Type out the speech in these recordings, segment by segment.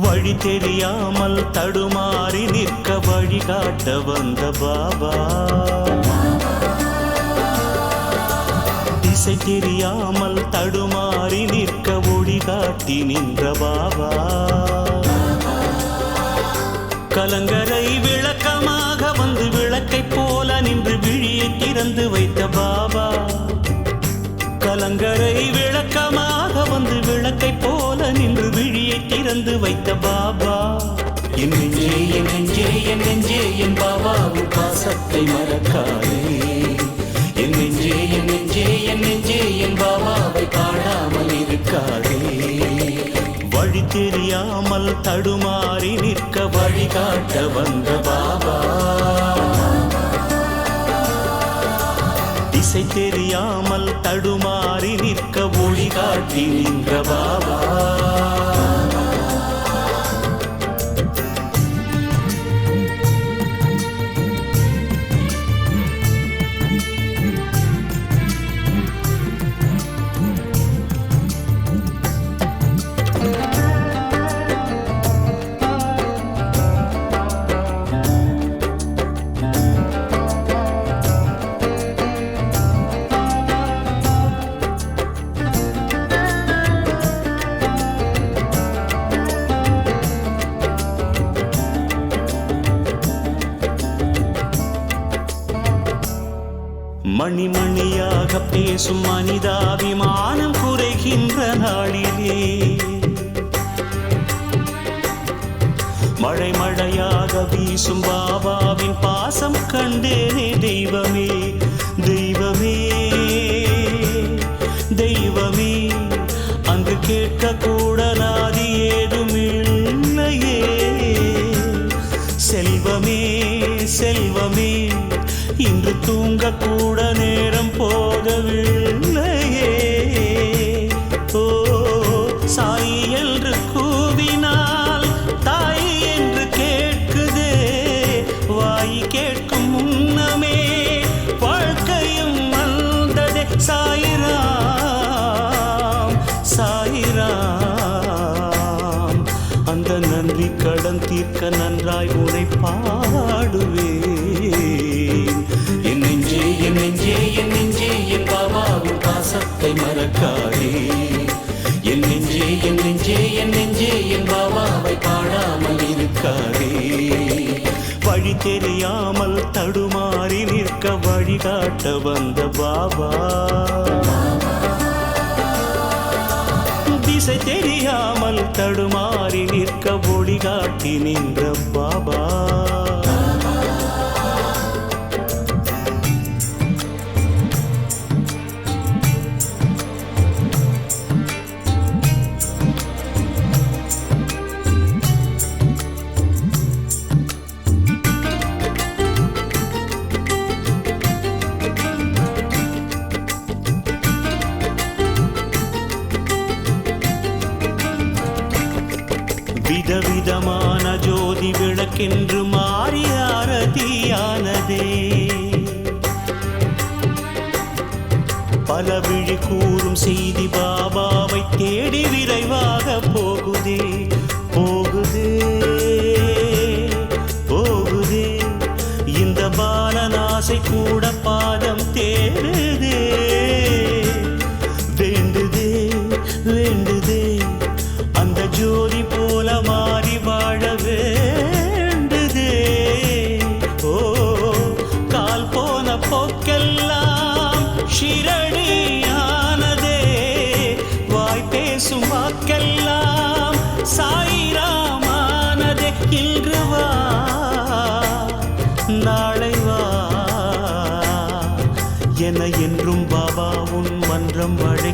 வழி தெரியாமல் தடுமாறி நிற்க வழிகாட்ட வந்த பாபா. திசை தெரியாமல் தடுமாறி நிற்க ஒடி காட்டி நின்ற பாபா. கலங்கரை விளக்கமாக வந்து விளக்கைப் போல நின்று விழியை திறந்து வைத்த பாபா. விழியை திறந்து வைத்த பாபா. என் நெஞ்சே என் நெஞ்சே என் நெஞ்சே என் பாபாவின் பாசத்தை மறக்காதே. என் நெஞ்சே என் நெஞ்சே என் நெஞ்சே என் பாபாவை காணாமல் இருக்காதே. வழி தெரியாமல் தடுமாறி நிற்க வழிகாட்ட வந்த பாபா. திசை தெரியாமல் தடுமாறி நிற்க ஒளி காட்டி நின்ற பாபா. மணிமணியாக பேசும் மனிதாபிமானம் குறைகின்ற நாளிலே. மழை மழையாக வீசும் பாபாவின் பாசம் கண்டேனே தெய்வம். கூட நேரம் போகவில்லையே ஓ சாயி என்று கூவினால் தாய் என்று கேட்குதே. வாய் கேட்கும் முன்னமே வாழ்க்கையும் வந்ததே சாயிராம் சாயிராம் அந்த நன்றி கடன் தீர்க்க நன்றாய் உரை பாடுவே நெஞ்சே என் நெஞ்சே என் பாபாவின் பாசத்தை மறக்காதே. என் நெஞ்சே என் நெஞ்சே என் நெஞ்சே என் பாபாவை பாடாமல் இருக்காதே. வழி தெரியாமல் தடுமாறி நிற்க வழிகாட்ட வந்த பாபா. திசை தெரியாமல் தடுமாறி நிற்க ஒளிகாட்டி நின்ற பாபா. விதவிதமான ஜோதி விளக்கென்று மாறி ஆரதியானதே. பல விழி கூறும் செய்தி பாபாவை தேடி விரைவாக போகுதே. போகுதே போகுதே. இந்த பாலநாசை கூட பாதம் தேடுதே. வேண்டுதே வேண்டுதே.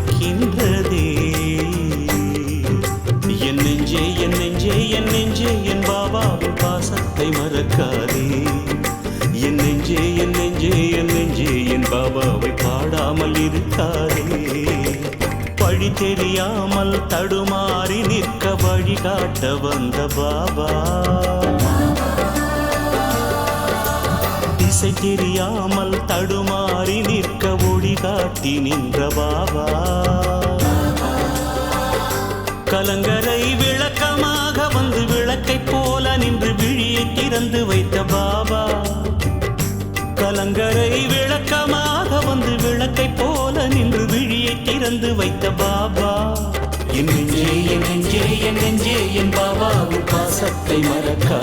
மன்றம் என் நெஞ்சே என் நெஞ்சே என் நெஞ்சே என் பாபாவின் பாசத்தை மறக்காதே. என் நெஞ்சே என் நெஞ்சே என் நெஞ்சே என் பாபாவை பாடாமல் இருக்காதே. வழி தெரியாமல் தடுமாறி நிற்க வழிகாட்ட வந்த பாபா. திசை தெரியாமல் தடுமாறி நிற்க காட்டி நின்ற பாபா கலங்கரை விளக்கமாக வந்து விளக்கை போல நின்று விழியை திறந்து வைத்த பாபா. கலங்கரை விளக்கமாக வந்து விளக்கை போல நின்று விழியை திறந்து வைத்த பாபா. என் நெஞ்சே என் நெஞ்சே என் நெஞ்சே என் பாபாவின் பாசத்தை மறக்கா